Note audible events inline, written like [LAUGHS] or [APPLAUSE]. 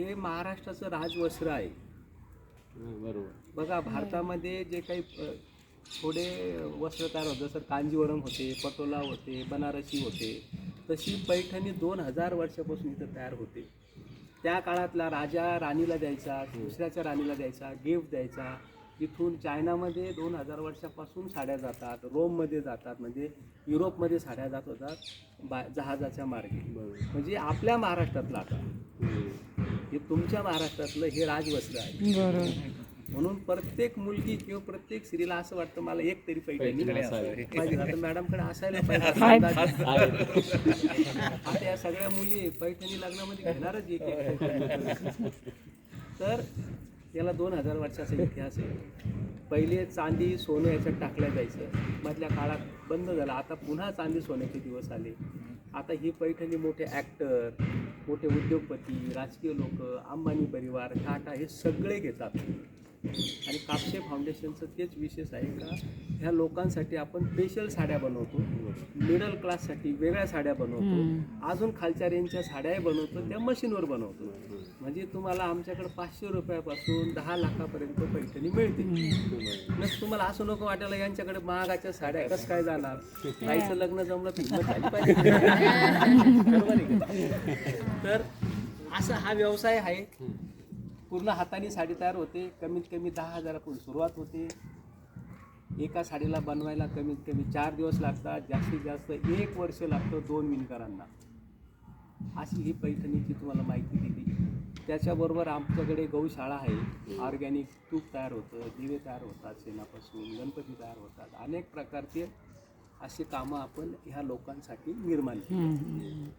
हे महाराष्ट्राचं राजवस्त्र आहे. बरोबर. बघा भारतामध्ये जे काही अ, थोडे वस्त्र तयार होतं जसं कांजीवरम होते पटोला होते बनारसी होते तशी पैठणी दोन हजार वर्षापासून इथं तयार होते. त्या काळातला राजा राणीला द्यायचा दुसऱ्याच्या राणीला द्यायचा गिफ्ट द्यायचा. इथून चायनामध्ये दोन हजार वर्षापासून साड्या जातात रोममध्ये जातात म्हणजे युरोपमध्ये साड्या जात होतात बा जहाजाच्या मार्गे. बरोबर. म्हणजे आपल्या महाराष्ट्रातलं आता. हम्म. तुमच्या महाराष्ट्रातलं हे राजवस्त्र आहे. बरोबर. म्हणून प्रत्येक मुलगी किंवा प्रत्येक स्त्रीला असं वाटतं मला एक तरी पैठणी मॅडमकडे असायला [LAUGHS] पाहिजे. आता या सगळ्या मुली पैठणी लग्नामध्ये घेणारच एक. तर याला दोन हजार वर्षाचा इतिहास आहे. पहिले चांदी सोनं याच्यात टाकल्या जायचं. मधल्या काळात बंद झालं. आता पुन्हा चांदी सोन्याचे दिवस आले. आता ही पैठणी मोठे ॲक्टर मोठे उद्योगपती राजकीय लोक अंबानी परिवार टाटा हे सगळे घेतात. आणि कापसे फाउंडेशनचं तेच विशेष आहे का? ह्या लोकांसाठी आपण स्पेशल साड्या बनवतो. मिडल क्लाससाठी वेगळ्या साड्या बनवतो. अजून खालच्या रेंजच्या साड्याही बनवतो. त्या मशीनवर बनवतो. म्हणजे तुम्हाला आमच्याकडे पाचशे रुपयापासून दहा लाखापर्यंत पैठणी मिळते. नस तुम्हाला असं नको वाटायला यांच्याकडे महागाच्या साड्या कसं काय जाणार? [LAUGHS] ताईचं लग्न जमलं झाली पाहिजे? [LAUGHS] तर असा हा व्यवसाय आहे. पूर्ण हाताने साडी तयार होते. कमीत कमी दहा हजारापासून सुरुवात होते. एका साडीला बनवायला कमीत कमी चार दिवस लागतात. जास्तीत जास्त एक वर्ष लागतं दोन विणकरांना अशी ही पैठणीची तुम्हाला माहिती दिली. त्याच्याबरोबर आमच्याकडे गौशाळा आहे. ऑर्गॅनिक तूप तयार होतं दिवे तयार होतात शेणापासून गणपती तयार होतात. अनेक प्रकारचे अशी कामं आपण ह्या लोकांसाठी निर्माण केली.